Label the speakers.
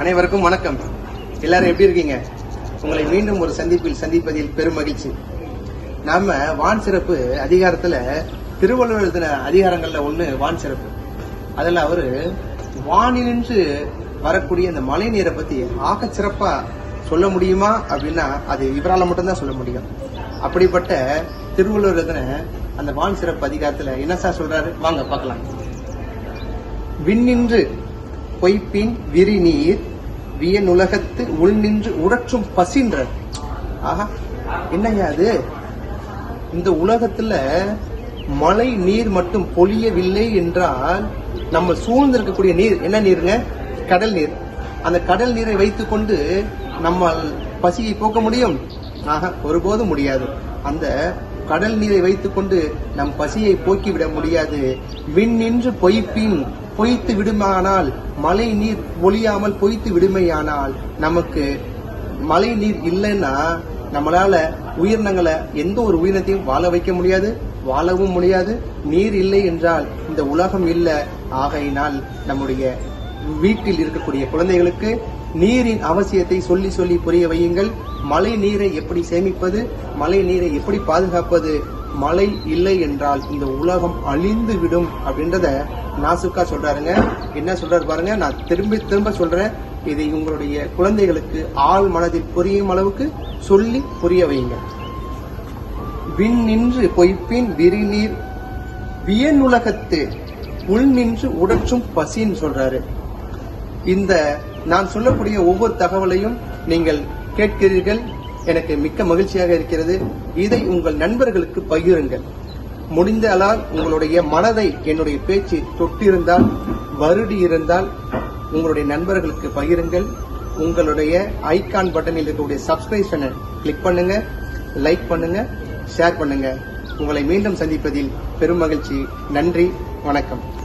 Speaker 1: அனைவருக்கும் வணக்கம். எல்லாரும் எப்படி இருக்கீங்க? உங்களை மீண்டும் ஒரு சந்திப்பில் சந்திப்பதில் பெரும் மகிழ்ச்சி. நாம வான் சிறப்பு அதிகாரத்துல திருவள்ளுவர் எழுதின அதிகாரங்கள்ல ஒண்ணு வான் சிறப்பு. அதுல அவரு வானினின்று வரக்கூடிய அந்த மழை நீரை பத்தி ஆக சிறப்பா சொல்ல முடியுமா அப்படின்னா அது இவரால மட்டும்தான் சொல்ல முடியும். அப்படிப்பட்ட திருவள்ளுவர் எழுதின அந்த வான் சிறப்பு அதிகாரத்துல என்ன சார் சொல்றாரு? வாங்க பார்க்கலாம். விண்ணின்று பொய்ப்பின் விரிநீர் வியனுலகத்து உள் நின்று உடற்றும் பசின்ற. ஆஹா என்னையா அது? இந்த உலகத்துல மழை நீர் மட்டும் பொழியவில்லை என்றால் நம்ம சூழ்ந்திருக்கக்கூடிய நீர் என்ன நீருங்க? கடல் நீர். அந்த கடல் நீரை வைத்துக்கொண்டு நம்ம பசியை போக்க முடியும்? ஆக ஒருபோதும் முடியாது. அந்த கடல் நீரை வைத்துக்கொண்டு நம் பசியை போக்கிவிட முடியாது. விண் நின்று பொய்ப்பின் பொய்த்து விடுமானால் மழை நீர் ஒழியாமல் பொய்த்து விடுமையானால் நமக்கு மழை நீர் இல்லைன்னா நம்மளால உயிரினங்களை எந்த ஒரு உயிரினத்தையும் வாழ வைக்க முடியாது வாழவும் முடியாது. நீர் இல்லை என்றால் இந்த உலகம் இல்லை. ஆகையினால் நம்முடைய வீட்டில் இருக்கக்கூடிய குழந்தைகளுக்கு நீரின் அவசியத்தை சொல்லி சொல்லி புரிய வையுங்கள். மழை நீரை எப்படி சேமிப்பது மழை நீரை எப்படி பாதுகாப்பது மழை இல்லை என்றால் இந்த உலகம் அழிந்து விடும் அப்படின்றத நாசுக்கா சொல்றாருங்க. என்ன சொல்றாரு பாருங்க? நான் திரும்பி திரும்ப சொல்றேன். இதை உங்களுடைய குழந்தைகளுக்கு ஆள் மனதில் புரியும் அளவுக்கு சொல்லி புரிய வைங்க. விண் நின்று பொய்ப்பின் விரிநீர் வியனுலகத்து உள் நின்று உடற்றும் பசின்னு சொல்றாரு. இந்த நான் சொல்லக்கூடிய ஒவ்வொரு தகவலையும் நீங்கள் கேட்கிறீர்கள். எனக்கு மிக்க மகிழ்ச்சியாக இருக்கிறது. இதை உங்கள் நண்பர்களுக்கு பகிருங்கள். முடிந்தாலால் உங்களுடைய மனதை என்னுடைய பேச்சு தொட்டிருந்தால் வருடி இருந்தால் உங்களுடைய நண்பர்களுக்கு பகிருங்கள். உங்களுடைய ஐகான் பட்டனில் இருக்கக்கூடிய சப்ஸ்கிரிப்ஷனை கிளிக் பண்ணுங்க லைக் பண்ணுங்க ஷேர் பண்ணுங்க. உங்களை மீண்டும் சந்திப்பதில் பெரும் மகிழ்ச்சி. நன்றி வணக்கம்.